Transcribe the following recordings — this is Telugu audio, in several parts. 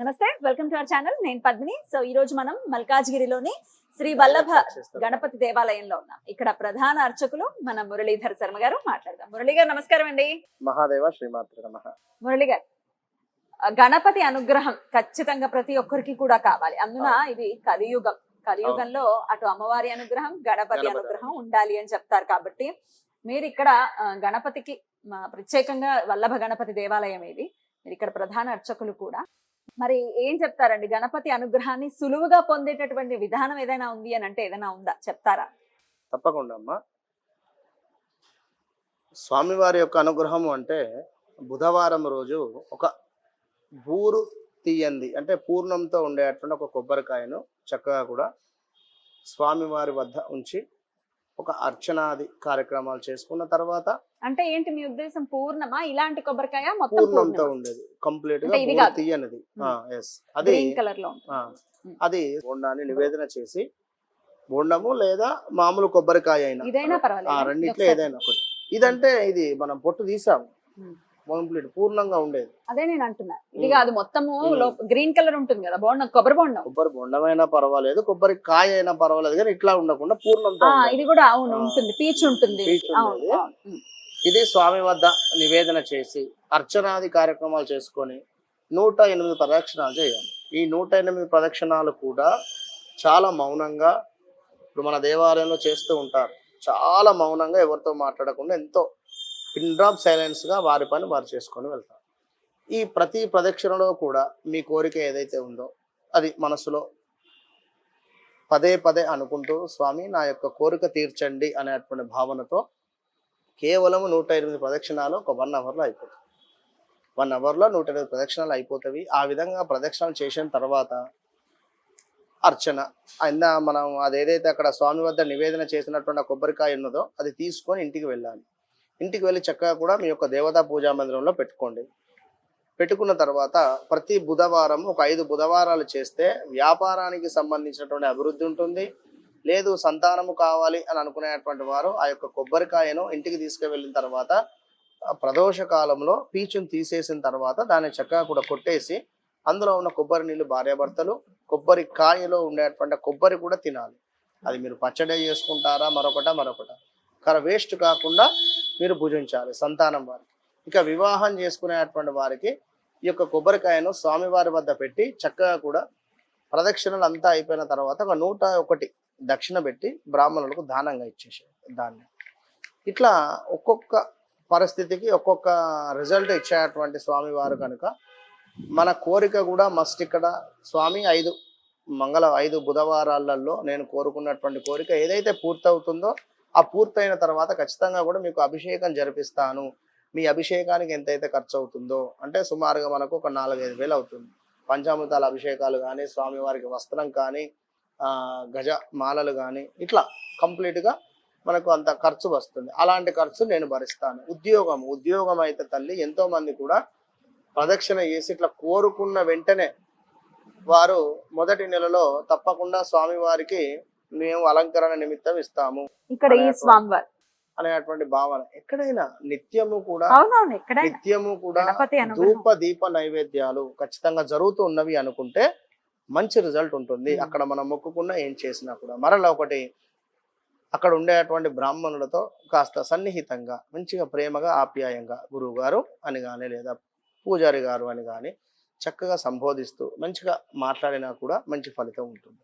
నమస్తే వెల్కమ్ టు అవర్ ఛానల్ నేను పద్మిని. సో ఈ రోజు మనం మల్కాజ్గిరిలోని శ్రీ వల్లభ గణపతి దేవాలయంలో ఉన్నాం. ఇక్కడ ప్రధాన అర్చకులు మన మురళీధర్ శర్మ గారు మాట్లాడదాం. మురళి గారు నమస్కారం అండి. మహాదేవ శ్రీమాత్రి నమ. మురళి గారు గణపతి అనుగ్రహం ఖచ్చితంగా ప్రతి ఒక్కరికి కూడా కావాలి. అందున ఇది కలియుగం. కలియుగంలో అటు అమ్మవారి అనుగ్రహం గణపతి అనుగ్రహం ఉండాలి అని చెప్తారు కాబట్టి మీరు ఇక్కడ గణపతికి ప్రత్యేకంగా వల్లభ గణపతి దేవాలయం ఇది. మీరు ఇక్కడ ప్రధాన అర్చకులు కూడా. మరి ఏం చెప్తారండి? గణపతి అనుగ్రహాన్ని సులువుగా పొందేటటువంటి విధానం ఏదైనా ఉంది అని అంటే ఏదైనా ఉందా? చెప్తారా? తప్పకుండా అమ్మా. స్వామివారి యొక్క అనుగ్రహం అంటే బుధవారం రోజు ఒక బూరు తీయంది అంటే పూర్ణంతో ఉండేటువంటి ఒక కొబ్బరికాయను చక్కగా కూడా స్వామివారి వద్ద ఉంచి ఒక అర్చనాది కార్యక్రమాలు చేసుకున్న తర్వాత అంటే ఏంటి మీ ఉద్దేశం పూర్ణమా? ఇలాంటి కొబ్బరికాయ? మొత్తం పూర్ణంతో ఉండేది. కంప్లీట్గా ఇది. తీయనిది. ఎస్ అది గ్రీన్ కలర్లో అది బోండాన్ని నివేదన చేసి బోండము లేదా మామూలు కొబ్బరికాయ అయినా రెండిట్లో ఏదైనా ఒకటి. ఇదంటే ఇది మనం పొట్టు తీసాము. కంప్లీట్ పూర్ణంగా ఉండేది. అదే నేను అంటున్నా. ఇది. కాదు మొత్తము. గ్రీన్ కలర్ ఉంటుంది కదా బోండం కొబ్బరి బోండం. కొబ్బరి బొండమైనా పర్వాలేదు కొబ్బరి కాయ అయినా పర్వాలేదు కానీ ఇట్లా ఉండకుండా పూర్ణంతో. ఇది కూడా అవును. ఉంటుంది. పీచ్ ఉంటుంది. అవును. ఇది స్వామి వద్ద నివేదన చేసి అర్చనాది కార్యక్రమాలు చేసుకొని నూట ఎనిమిది ప్రదక్షిణాలు చేయాలి. ఈ నూట ఎనిమిది ప్రదక్షిణాలు కూడా చాలా మౌనంగా ఇప్పుడు మన దేవాలయంలో చేస్తూ ఉంటారు. చాలా మౌనంగా ఎవరితో మాట్లాడకుండా ఎంతో పిన్ డ్రాప్ వారి పని వారు చేసుకొని వెళ్తారు. ఈ ప్రతి ప్రదక్షిణలో కూడా మీ కోరిక ఏదైతే ఉందో అది మనసులో పదే పదే అనుకుంటూ స్వామి నా యొక్క కోరిక తీర్చండి అనేటువంటి భావనతో కేవలం నూట ఎనిమిది ప్రదక్షిణాలు ఒక వన్ అవర్లో అయిపోతుంది వన్ అవర్లో నూట ఎనిమిది ప్రదక్షిణాలు అయిపోతాయి ఆ విధంగా ప్రదక్షిణాలు చేసిన తర్వాత అర్చన. అయినా మనం అది ఏదైతే అక్కడ స్వామి వద్ద నివేదన చేసినటువంటి కొబ్బరికాయ ఉన్నదో అది తీసుకొని ఇంటికి వెళ్ళాలి. ఇంటికి వెళ్ళి చక్కగా కూడా మీ యొక్క దేవతా పూజా మందిరంలో పెట్టుకోండి. పెట్టుకున్న తర్వాత ప్రతి బుధవారం ఒక ఐదు బుధవారాలు చేస్తే వ్యాపారానికి సంబంధించినటువంటి అభివృద్ధి ఉంటుంది. లేదు సంతానము కావాలి అని అనుకునేటువంటి వారు ఆ యొక్క కొబ్బరికాయను ఇంటికి తీసుకువెళ్ళిన తర్వాత ఆ ప్రదోష కాలంలో పీచును తీసేసిన తర్వాత దాన్ని చక్కగా కూడా కొట్టేసి అందులో ఉన్న కొబ్బరి నీళ్ళు భార్యాభర్తలు కొబ్బరి కాయలో ఉండేటువంటి కొబ్బరి కూడా తినాలి. అది మీరు పచ్చడి చేసుకుంటారా మరొకట మరొకట? కర వేస్ట్ కాకుండా మీరు భుజించాలి సంతానం వారికి. ఇక వివాహం చేసుకునేటువంటి వారికి ఈ యొక్క కొబ్బరికాయను స్వామివారి వద్ద పెట్టి చక్కగా కూడా ప్రదక్షిణలు అంతా అయిపోయిన తర్వాత ఒక నూట ఒకటి దక్షిణ పెట్టి బ్రాహ్మణులకు దానంగా ఇచ్చేసారు దాన్ని ఇట్లా ఒక్కొక్క పరిస్థితికి ఒక్కొక్క రిజల్ట్ ఇచ్చేటువంటి స్వామివారు కనుక మన కోరిక కూడా మస్ట్ ఇక్కడ. స్వామి ఐదు మంగళ ఐదు బుధవారాలలో నేను కోరుకున్నటువంటి కోరిక ఏదైతే పూర్తవుతుందో ఆ పూర్తయిన తర్వాత ఖచ్చితంగా కూడా మీకు అభిషేకం జరిపిస్తాను. మీ అభిషేకానికి ఎంతైతే ఖర్చు అవుతుందో అంటే సుమారుగా మనకు ఒక నాలుగైదు వేలు అవుతుంది. పంచామృతాల అభిషేకాలు కానీ స్వామివారికి వస్త్రం కానీ గజ మాలలు కానీ ఇట్లా కంప్లీట్గా మనకు అంత ఖర్చు వస్తుంది. అలాంటి ఖర్చు నేను భరిస్తాను. ఉద్యోగం ఉద్యోగం అయితే తల్లి ఎంతో మంది కూడా ప్రదక్షిణ చేసి ఇట్లా కోరుకున్న వెంటనే వారు మొదటి నెలలో తప్పకుండా స్వామివారికి మేము అలంకరణ నిమిత్తం ఇస్తాము ఇక్కడ ఈ స్వామివారు. అనేటువంటి భావన. ఎక్కడైనా నిత్యము కూడా నిత్యము కూడా ధూప దీప నైవేద్యాలు ఖచ్చితంగా జరుగుతూ ఉన్నవి అనుకుంటే మంచి రిజల్ట్ ఉంటుంది. Hmm. అక్కడ మనం మొక్కుకున్నా ఏం చేసినా కూడా. మరలా ఒకటి అక్కడ ఉండేటువంటి బ్రాహ్మణులతో కాస్త సన్నిహితంగా మంచిగా ప్రేమగా ఆప్యాయంగా గురువు గారు అని కానీ లేదా పూజారి గారు అని కానీ చక్కగా సంబోధిస్తూ మంచిగా మాట్లాడినా కూడా మంచి ఫలితం ఉంటుంది.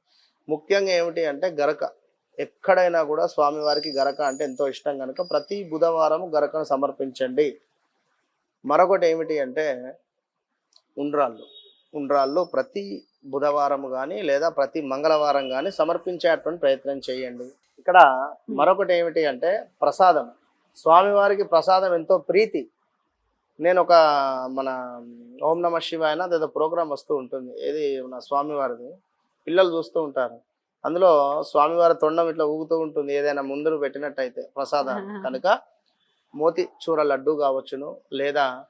ముఖ్యంగా ఏమిటి అంటే గరక. ఎక్కడైనా కూడా స్వామివారికి గరక అంటే ఎంతో ఇష్టం కనుక ప్రతి బుధవారం గరకను సమర్పించండి. మరొకటి ఏమిటి అంటే ఉండ్రాళ్ళు. ఉండ్రాళ్ళు ప్రతి బుధవారం కానీ లేదా ప్రతి మంగళవారం కానీ సమర్పించేటువంటి ప్రయత్నం చేయండి. ఇక్కడ మరొకటి ఏమిటి అంటే ప్రసాదం. స్వామివారికి ప్రసాదం ఎంతో ప్రీతి. నేను ఒక మన ఓం నమ శివాయన ఏదో ప్రోగ్రామ్ వస్తూ ఉంటుంది. ఏది మన స్వామివారిది. పిల్లలు చూస్తూ ఉంటారు. అందులో స్వామివారి తొండం ఇట్లా ఊగుతూ ఉంటుంది. ఏదైనా ముందు పెట్టినట్టయితే ప్రసాదం. కనుక మోతి చూర లడ్డు కావచ్చును. లేదా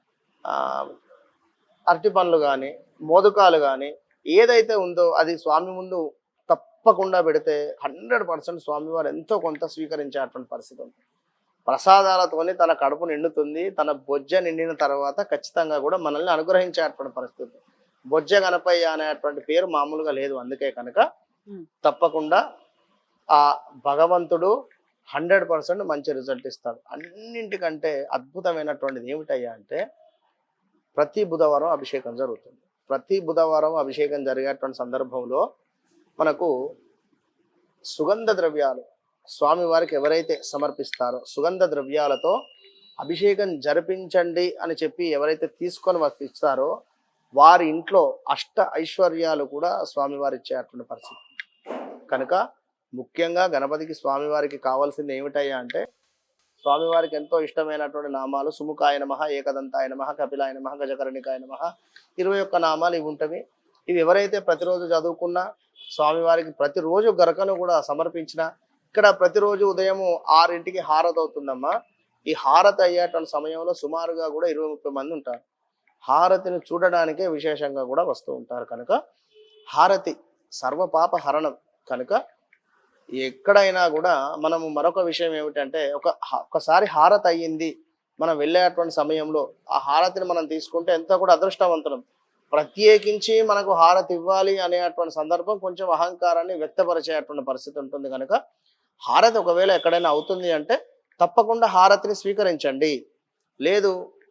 అరటి పండ్లు కానీ మోదకాలు కానీ ఏదైతే ఉందో అది స్వామి ముందు తప్పకుండా పెడితే హండ్రెడ్ పర్సెంట్ స్వామివారు ఎంతో కొంత స్వీకరించేటువంటి పరిస్థితి ఉంది. ప్రసాదాలతోని తన కడుపు నిండుతుంది తన బొజ్జ నిండిన తర్వాత ఖచ్చితంగా కూడా మనల్ని అనుగ్రహించేటువంటి పరిస్థితి బొజ్జ గణపయ్య అనేటువంటి పేరు మామూలుగా లేదు అందుకే కనుక. తప్పకుండా ఆ భగవంతుడు హండ్రెడ్ పర్సెంట్ మంచి రిజల్ట్ ఇస్తాడు. అన్నింటికంటే అద్భుతమైనటువంటిది ఏమిటయ్యా అంటే ప్రతి బుధవారం అభిషేకం జరుగుతుంది. ప్రతి బుధవారం అభిషేకం జరిగేటువంటి సందర్భంలో మనకు సుగంధ ద్రవ్యాలు స్వామివారికి ఎవరైతే సమర్పిస్తారో సుగంధ ద్రవ్యాలతో అభిషేకం జరిపించండి అని చెప్పి ఎవరైతే తీసుకొని వచ్చి ఇస్తారో వారి ఇంట్లో అష్ట ఐశ్వర్యాలు కూడా స్వామివారు ఇచ్చేటువంటి పరిస్థితి. కనుక ముఖ్యంగా గణపతికి స్వామివారికి కావాల్సింది ఏమిటయ్యా అంటే స్వామివారికి ఎంతో ఇష్టమైనటువంటి నామాలు. సుముఖాయ నమ ఏకదంతాయ నమ కపిలాయ నమ గజకర్ణికాయ నమ. ఇరవై ఒక్క నామాలు ఇవి ఉంటవి. ఇవి ఎవరైతే ప్రతిరోజు చదువుకున్నా స్వామివారికి ప్రతిరోజు గరకను కూడా సమర్పించిన ఇక్కడ ప్రతిరోజు ఉదయం ఆరింటికి హారత అవుతుందమ్మా. ఈ హారత అయ్యేటువంటి సమయంలో సుమారుగా కూడా ఇరవై ముప్పై మంది ఉంటారు. హారతిని చూడడానికే విశేషంగా కూడా వస్తూ ఉంటారు కనుక. హారతి సర్వపాప హరణం కనుక ఎక్కడైనా కూడా మనము మరొక విషయం ఏమిటంటే ఒక హ- ఒకసారి హారతి అయ్యింది మనం వెళ్ళేటువంటి సమయంలో ఆ హారతిని మనం తీసుకుంటే ఎంతో కూడా అదృష్టవంతులం. ప్రత్యేకించి మనకు హారతి ఇవ్వాలి అనేటువంటి సందర్భం కొంచెం అహంకారాన్ని వ్యక్తపరిచేటువంటి పరిస్థితి ఉంటుంది కనుక హారతి ఒకవేళ ఎక్కడైనా అవుతుంది అంటే తప్పకుండా హారతిని స్వీకరించండి. లేదు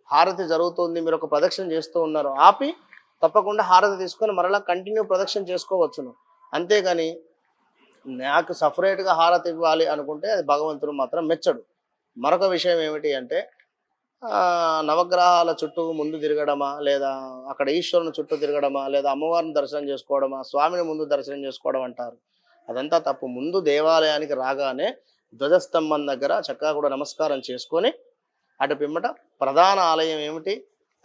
హారతి జరుగుతుంది మీరు ఒక ప్రదక్షిణ చేస్తూ ఉన్నారు ఆపి తప్పకుండా హారతి తీసుకొని మరలా కంటిన్యూ ప్రదక్షిణ చేసుకోవచ్చును. అంతేగాని నాకు సపరేట్గా హారతి ఇవ్వాలి అనుకుంటే అది భగవంతుడు మాత్రం మెచ్చడు. మరొక విషయం ఏమిటి అంటే నవగ్రహాల చుట్టూ ముందు తిరగడమా లేదా అక్కడ ఈశ్వరుని చుట్టూ తిరగడమా లేదా అమ్మవారిని దర్శనం చేసుకోవడమా స్వామిని ముందు దర్శనం చేసుకోవడం అంటారు. అదంతా తప్పు. ముందు దేవాలయానికి రాగానే ధ్వజస్తంభం దగ్గర చక్కగా కూడా నమస్కారం చేసుకొని అటు పిమ్మట ప్రధాన ఆలయం ఏమిటి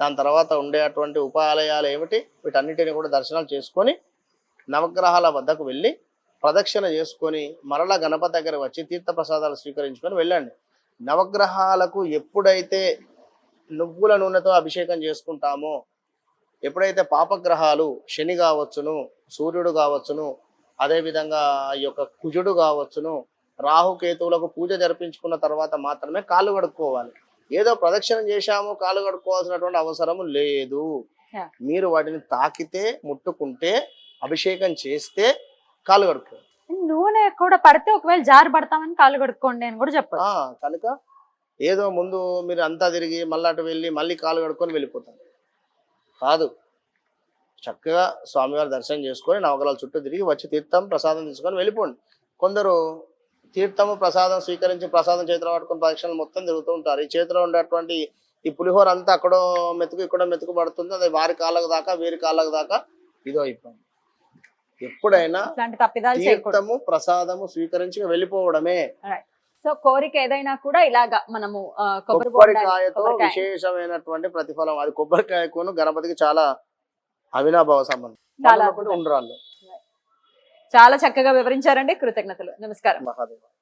దాని తర్వాత ఉండేటువంటి ఉప ఆలయాలు ఏమిటి వీటన్నిటిని కూడా దర్శనాలు చేసుకొని నవగ్రహాల వద్దకు వెళ్ళి ప్రదక్షిణ చేసుకొని మరలా గణపతి దగ్గర వచ్చి తీర్థ ప్రసాదాలు స్వీకరించుకొని వెళ్ళండి. నవగ్రహాలకు ఎప్పుడైతే నువ్వుల నూనెతో అభిషేకం చేసుకుంటామో ఎప్పుడైతే పాపగ్రహాలు శని కావచ్చును సూర్యుడు కావచ్చును అదేవిధంగా ఈ యొక్క కుజుడు కావచ్చును రాహుకేతువులకు పూజ జరిపించుకున్న తర్వాత మాత్రమే కాళ్ళు కడుక్కోవాలి. ఏదో ప్రదక్షిణం చేశాము కాళ్ళు కడుక్కోవాల్సినటువంటి అవసరం లేదు. మీరు వాటిని తాకితే ముట్టుకుంటే అభిషేకం చేస్తే కాళ్ళు కడుక్కోవాలి నూనె కూడా పడితే ఒకవేళ జారి పడతామని కాళ్ళు కడుక్కోండి అని కూడా చెప్పారు. ఆ, కనుక ఏదో ముందు మీరు అంతా తిరిగి మళ్ళీ అటు వెళ్ళి మళ్ళీ కాలు కడుక్కొని వెళ్ళిపోతారు. కాదు. చక్కగా స్వామివారి దర్శనం చేసుకొని నవగ్రహాల చుట్టూ తిరిగి వచ్చి తీర్థం ప్రసాదం తీసుకొని వెళ్ళిపోండి. కొందరు తీర్థము ప్రసాదం స్వీకరించి ప్రసాదం చేతిలో పట్టుకొని పరీక్షలు మొత్తం తిరుగుతూ ఉంటారు. ఈ చేతిలో ఉండేటువంటి ఈ పులిహోర అంతా అక్కడో మెతుకు ఇక్కడ మెతుకు పడుతుంది. అది వారి కాళ్ళకు దాకా వీరి కాళ్ళకు దాకా ఇదో ఇబ్బంది ఎప్పుడైనా తప్పిదాలు తీర్థము ప్రసాదము స్వీకరించి వెళ్ళిపోవడమే. సో కోరిక ఏదైనా కూడా ఇలాగా మనము కొబ్బరికాయతో కొబ్బరికాయ. విశేషమైనటువంటి ప్రతిఫలం. అది కొబ్బరికాయకును గణపతికి చాలా అవినాభావ సంబంధం. చాలా ఉండ్రాళ్ళు. చాలా చక్కగా వివరించారండి. కృతజ్ఞతలు. నమస్కారం. మహాదేవ.